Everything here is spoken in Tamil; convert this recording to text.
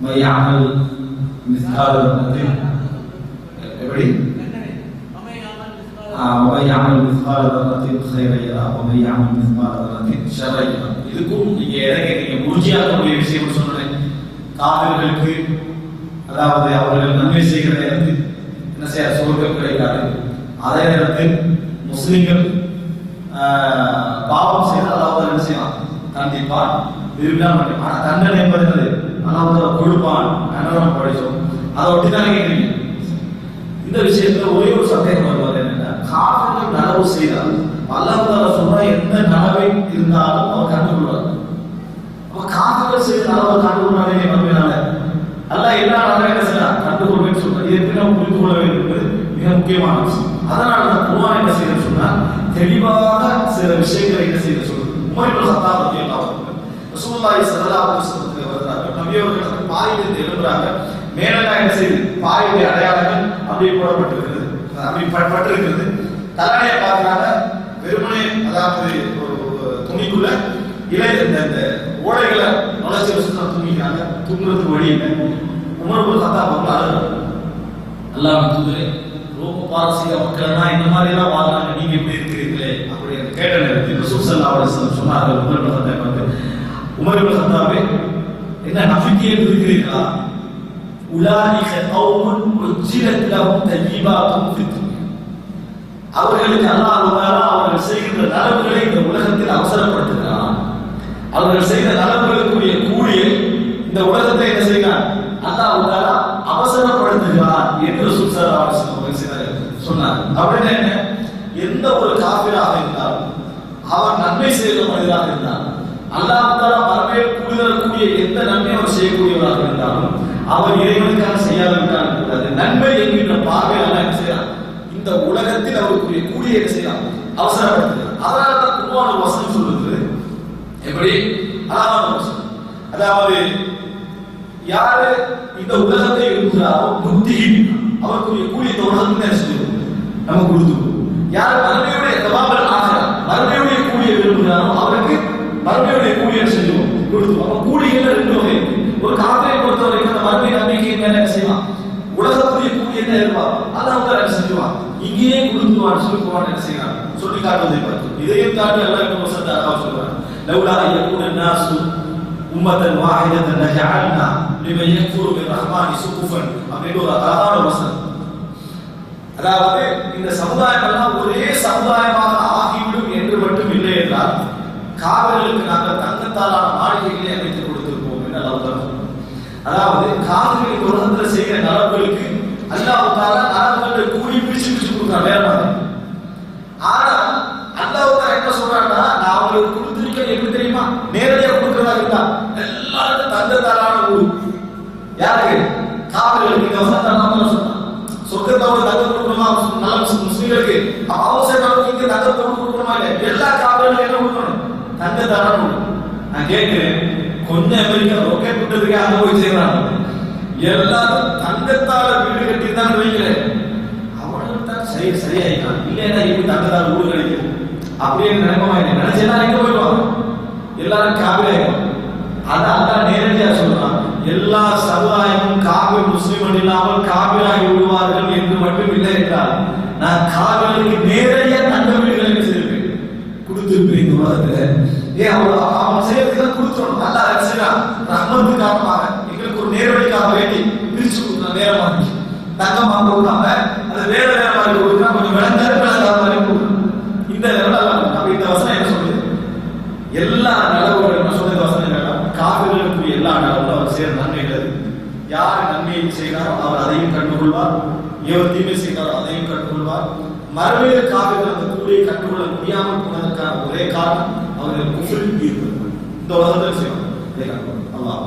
மை அமல் மிஸ்கால் எப்படி ومن يعمل مثقال ذرة خيرا يرى ومن يعمل مثقال ذرة شرا يرى இதுக்கும் நீங்க எதை கேட்கறீங்க முடிஞ்சாக்கக்கூடிய விஷயம் சொல்றேன் காவிர்களுக்கு அதாவது அவர்கள் நன்மை செய்கிற நேரத்தில் என்ன செய்ய சுருக்கம் கிடைக்காது அதே நேரத்தில் முஸ்லிம்கள் ஆஹ், பாவம் செய்தால் அல்லாஹ் என்ன செய்வான் கண்டிப்பான் விரும்பினா மட்டும் தண்டனை என்பது என்னது அல்லாஹ் கொடுப்பான் கண்டனம் படைச்சோம் அதை ஒட்டி தானே கேட்குறீங்க? இந்த விஷயத்துல ஒரே ஒரு சந்தேகம் வருவது என்னன்னா காவிர்கள் நனவு செய்தால் அல்லாஹ் சொல்ற எந்த நனவை இருந்தாலும் அவர் கண்டுகொள்வார் அப்ப காவிர்கள் செய்த நனவை கண்டுகொள்வாரே நம்பினால அல்ல எல்லா நனவை என்ன செய்யலாம் கண்டுகொள்வேன்னு சொல்றார் இது எப்படி நம்ம புரிந்து கொள்ள வேண்டும் என்பது மிக முக்கியமான விஷயம். அதனால தான் குருவான் என்ன செய்ய சொன்னா தெளிவாக சில விஷயங்களை என்ன செய்ய சொல்றது. உமர் இப்னு கத்தாப் ரசூலுல்லாஹி ஸல்லல்லாஹு அலைஹி வஸல்லம் வருகிறாங்க நபி அவர்கள் பாயிலிருந்து எழும்புறாங்க. மேலெல்லாம் என்ன செய்யுது? பாயுடைய அடையாளங்கள் அப்படியே போடப்பட்டிருக்கிறது. அப்படி பட்டிருக்கிறது. தலையை பார்க்கறாங்க. வெறுமனே அதாவது ஒரு துணிக்குள்ள இலை இந்த இந்த ஓடைகளை நுழைச்சி வச்சு தூங்கிக்கிறாங்க. தூங்குறதுக்கு வழி இல்லை. உணர்வு தாத்தா கத்தா வந்து அழுகிறாங்க அல்லாஹ் தூதரே ரோம பாரசீக மக்கள்னா இந்த மாதிரி எல்லாம் வாழ்றாங்க நீங்க எப்படி இருக்கிறீங்களே அப்படி கேட்ட நேரத்தில் ரசூல் ஸல்லல்லாஹு சொன்னார்கள். உமர் இப்னு உமர் இப்னு என்ன நம்பிக்கை இருக்கிறீர்களா உலாயிக கௌமுன் உஜ்ஜிலத் லஹும் தய்யிபாத்தும் ஃபித் அவர்களுக்கு அல்லாஹ் தஆலா அவர்கள் செய்கின்ற நலவுகளை இந்த உலகத்தில் அவசரப்படுத்துகிறான். அவர்கள் செய்த நலவுகளுக்குரிய கூலியை இந்த உலகத்தை என்ன செய்கிறான்? அல்லாஹ் தஆலா அவசரப்படுத்துகிறான் என்று ரசூல் சொன்னார் அப்படின்னா என்ன எந்த ஒரு காபிராக இருந்தாலும் அவர் நன்மை செய்த மனிதராக இருந்தாலும் அல்லாஹால தஆலா மறுமையில் கூலி எந்த நன்மை அவர் செய்யக்கூடியவராக இருந்தாலும் அவர் இறைவனுக்காக செய்யாவிட்டால் கூடாது நன்மை என்கின்ற பார்வை அல்லாஹ் என்ன இந்த உலகத்தில் அவருக்குரிய கூடிய என்ன செய்யலாம் அவசரப்படுத்துகிறார் அதனால தான் குர்ஆன் சொல்றது வசனம் சொல்லுது. எப்படி? அதாவது யாரு இந்த உலகத்தை விரும்புகிறாரோ புத்தியின் அவருக்குரிய கூலி இந்த உலகத்தில் என்ன நம்ம கொடுத்துருவோம். என்ன இருப்பான் அதான் வந்து என்ன செஞ்சுவான் இங்கேயே கொடுத்துருவான் சொல்லி போவான் என்ன செய்யறான் சொல்லி காட்டுவதை பார்த்து. இதையும் தாண்டி எல்லாருக்கும் வசந்த அல்லாஹ் சொல்றான். லவுலா யகுன நாசு உம்மத்தன் வாஹிதத்தன் லஜஅல்னா லிமன் யக்ஃபுரு பிர்ரஹ்மானி சுகுஃபன். அப்படின்னு ஒரு அழகான வசனம். அதாவது இந்த சமுதாயம் எல்லாம் ஒரே சமுதாயமாக ஆகிவிடும் என்று மட்டும் இல்லை என்றால் காவிர்களுக்கு நாங்கள் தங்கத்தாலான மாளிகைகளை அமைத்து கொடுத்திருப்போம் என்று அல்லாஹ் அதாவது காவிரிகள் உலகத்தில் செய்கிற நலவுகளுக்கு அல்லாஹ் தாலா நலவுகளை கூடி பிரிச்சு பிரிச்சு கொடுக்குறான் வேற மாதிரி. ஆனா அல்லாஹ் தாலா என்ன சொல்றான்னா நான் அவங்களுக்கு கொடுத்திருக்கேன் எப்படி தெரியுமா? நேரடியா கொடுக்கறதா இருந்தா. எல்லாருக்கும் தரான ஊர். யாருக்கு? காவிரிகளுக்கு இந்த வசனத்தை அல்லாஹ் சொன்னான். சொர்க்கத்தோட தங்கம் கொடுக்கணுமா? நல்ல முஸ்~ முஸ்லிம்களுக்கு. அப்ப இங்க தங்கம் கொடுக்கணுமா இல்ல? எல்லா காவிரிகளுக்கும் என்ன கொடுக்கணும்? தங்க தரணும் நான் கேட்கிறேன் கொஞ்சம் அமெரிக்கா ரொக்கெட் விட்டதுக்கு அங்க போய் எல்லாரும் தங்கத்தால வீடு கட்டி தான் வைக்கிறேன் தான் சரி சரியாயிட்டான். இல்லைன்னா இப்படி தங்கத்தால் வீடு கிடைக்கும் அப்படின்னு நினைப்பமா நினைச்சேன்னா எங்க போயிடுவாங்க? எல்லாரும் காவிரி அது அல்லாஹ் நேரடியா சொல்றான். எல்லா சமுதாயமும் காபிர் முஸ்லிம் இல்லாமல் காவிராகி விடுவார்கள் என்று மட்டும் இல்லை என்றால் நான் காவிரிக்கு நேரடியா தங்க வீடுகளை செய்திருப்பேன். கொடுத்துருப்பேன் இந்த உலகத்துல. ஏன் அவன் அவன் செய்யறதுக்கு கொடுத்துடணும் நல்லா செய்யறான் ரஹ்மத்து காரணமாக எங்களுக்கு நேரடிக்காக வேண்டி பிரிச்சு கொடுத்த நேரமா இருந்துச்சு தங்கம் வாங்க கொடுக்காம அது வேற வேற மாதிரி கொடுத்தா கொஞ்சம் விளங்க விளங்காத மாதிரி கொடுக்குறோம் இந்த லெவலில் அப்ப இந்த வசனம் என்ன சொல்லுது? எல்லா நலவுகளும் என்ன சொல்றது வசனம் வேண்டாம் காவிர்களுக்கு எல்லா நலவும் அவர் சேர நன்மை நன்மைகள் யார் நன்மையை செய்கிறாரோ அவர் அதையும் கண்டுகொள்வார். எவர் தீமை செய்கிறாரோ அதையும் கண்டுகொள்வார். மறுமையில் காவிர்கள் அந்த கூலியை கண்டுகொள்ள முடியாமல் போனதற்கான ஒரே காரணம் அவர்கள் குஃபில் ஈடுபடுவார் இந்த உலகத்தில் செய்வாங்க. அல்லாஹ்.